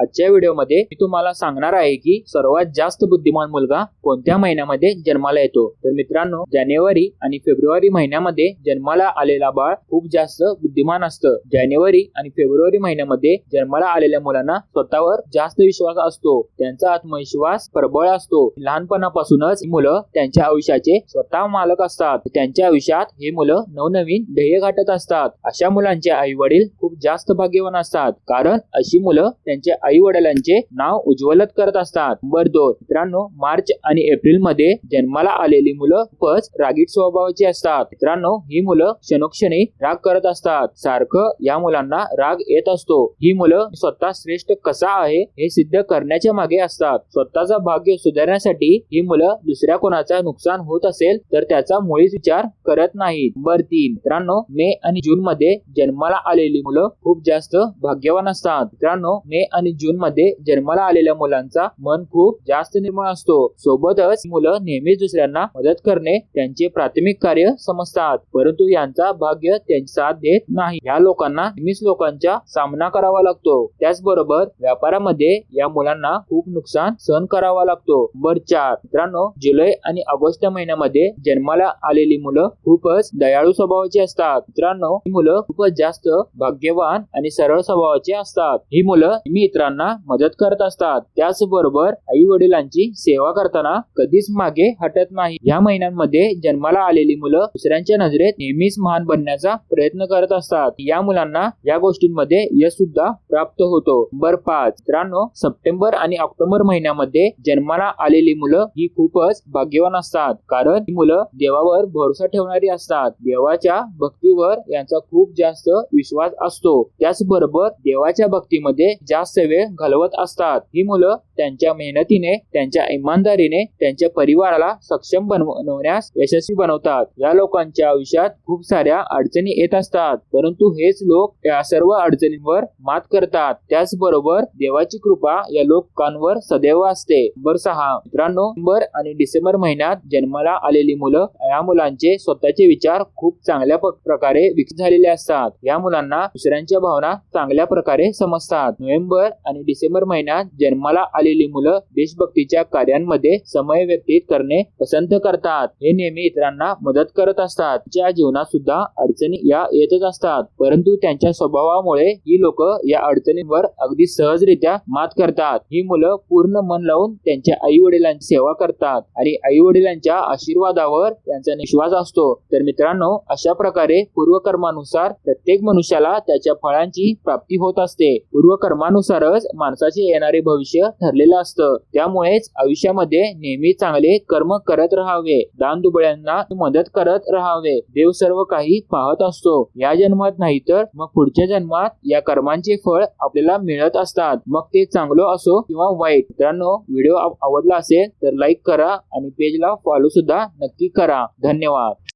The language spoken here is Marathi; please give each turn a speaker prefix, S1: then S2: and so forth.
S1: आजच्या व्हिडिओमध्ये मी तुम्हाला सांगणार आहे की सर्वात जास्त बुद्धिमान मुलगा कोणत्या महिन्यामध्ये जन्माला येतो? तर मित्रांनो जानेवारी आणि फेब्रुवारी महिन्यामध्ये जन्माला आलेला बाळ खूप जास्त बुद्धिमान असतं. जानेवारी आणि फेब्रुवारी महिन्यामध्ये जन्माला आलेल्या मुलांना स्वतःवर जास्त विश्वास असतो. त्यांचा आत्मविश्वास प्रबळ असतो. लहानपणापासूनच मुलं त्यांच्या आयुष्याचे स्वतः मालक असतात. त्यांच्या आयुष्यात हे मुलं नवनवीन ध्येय गाठत असतात. अशा मुलांचे आई वडील खूप जास्त भाग्यवान असतात. कारण अशी मुलं त्यांच्या आई वडिलांचे नाव उज्ज्वलत करत असतात. नंबर दोन मित्रांनो मार्च आणि एप्रिलमध्ये जन्माला आलेली मुलं खूपच रागीट स्वभावाची असतात. मित्रांनो ही मुलं क्षणोक्षणी राग करत असतात. सारखं या मुलांना राग येत असतो. ही मुलं स्वतः श्रेष्ठ कसा आहे हे सिद्ध करण्याच्या मागे असतात. स्वतःचा भाग्य सुधारण्यासाठी ही मुलं दुसऱ्या कोणाचा नुकसान होत असेल तर त्याचा मुळीच विचार करत नाहीत. नंबर तीन मित्रांनो मे आणि जून मध्ये जन्माला आलेली मुलं खूप जास्त भाग्यवान असतात. मित्रांनो मे आणि जून मध्ये जन्माला आलेल्या मुलांचा मन खूप जास्त निर्मळ असतो. सोबतच मुलं नेहमीच दुसऱ्यांना मदत करणे त्यांचे प्राथमिक कार्य समजतात. परंतु यांचा भाग्य त्यांची साथ देत नाही. या लोकांना नेहमीच लोकांचा सामना करावा लागतो. त्याचबरोबर व्यापारामध्ये या मुलांना खूप नुकसान सहन करावा लागतो. नंबर चार. मित्रांनो जुलै आणि ऑगस्ट महिन्यामध्ये जन्माला आलेली मुलं खूपच दयाळू स्वभावाची असतात. मित्रांनो ही मुलं खूपच जास्त भाग्यवान आणि सरळ स्वभावाची असतात. ही मुलं नेहमी इतरांना मदत करत असतात. त्याचबरोबर आई वडिलांची सेवा करताना कधीच मागे हटत नाही. या महिन्यांमध्ये जन्माला आलेली मुलं दुसऱ्यांच्या नजरेत नेहमीच महान बनण्याचा प्रयत्न करत असतात. या मुलांना या गोष्टींमध्ये यश सुद्धा प्राप्त होतो. नंबर पाच. मित्रांनो सप्टेंबर आणि ऑक्टोबर महिन्यामध्ये जन्माला आलेली मुलं ही खूपच भाग्यवान असतात. कारण ही मुलं देवावर भरोसा ठेवणारी असतात. देवाच्या भक्तीवर यांचा खूप जास्त विश्वास असतो. असतो. त्याचबरोबर देवाच्या भक्तीमध्ये जास्त वेळ घालवत असतात. ही मुलं त्यांच्या मेहनतीने त्यांच्या इमानदारीने त्यांच्या परिवाराला सक्षम बनवण्यास यशस्वी बनवतात. या लोकांच्या आयुष्यात खूप साऱ्या अडचणी येत असतात. परंतु हेच लोक या सर्व अडचणींवर मात करतात. त्याचबरोबर देवाची कृपा या लोकांवर सदैव असते. नंबर सहा. मित्रांनो नोव्हेंबर आणि डिसेंबर महिन्यात जन्माला आलेली मुलं या मुलांचे स्वतःचे विचार खूप चांगल्या प्रकारे विकसित झालेले असतात. या मुलांना दुसऱ्यांच्या भावना चांगल्या प्रकारे समजतात. नोव्हेंबर आणि डिसेंबर महिन्यात जन्माला आलेली मुलं देशभक्तीच्या कार्यांमध्ये समय व्यतीत करणे पसंत करतात. हे नेहमी इतरांना मदत करत असतात. त्यांच्या जीवनात सुद्धा अडचणी या येतच असतात. परंतु त्यांच्या स्वभावामुळे ही लोक या अडचणींवर अगदी सहजरित्या मात करतात. ही मुलं पूर्ण मन लावून त्यांच्या आई वडिलांची सेवा करतात आणि आई वडिलांच्या आशीर्वादावर त्यांचा विश्वास असतो. तर मित्रांनो अशा प्रकारे पूर्वकर्मानुसार प्रत्येक मनुष्याला त्याच्या फळांची प्राप्ती होत असते. पूर्वकर्मानुसारच माणसाचे येणारे भविष्य ठरलेलं असतं. त्यामुळेच आयुष्यामध्ये नेहमी चांगले कर्म करत राहावे. दान दुबळ्यांना मदत करत राहावे. देव सर्व काही पाहत असतो. या जन्मात नाही तर मग पुढच्या जन्मात या कर्मांचे फळ आपल्याला मिळत असतात. मग ते चांगलं असो किंवा वाईट. मित्रांनो व्हिडिओ आवडला असेल तर लाईक करा आणि पेजला फॉलो सुद्धा नक्की करा. धन्यवाद.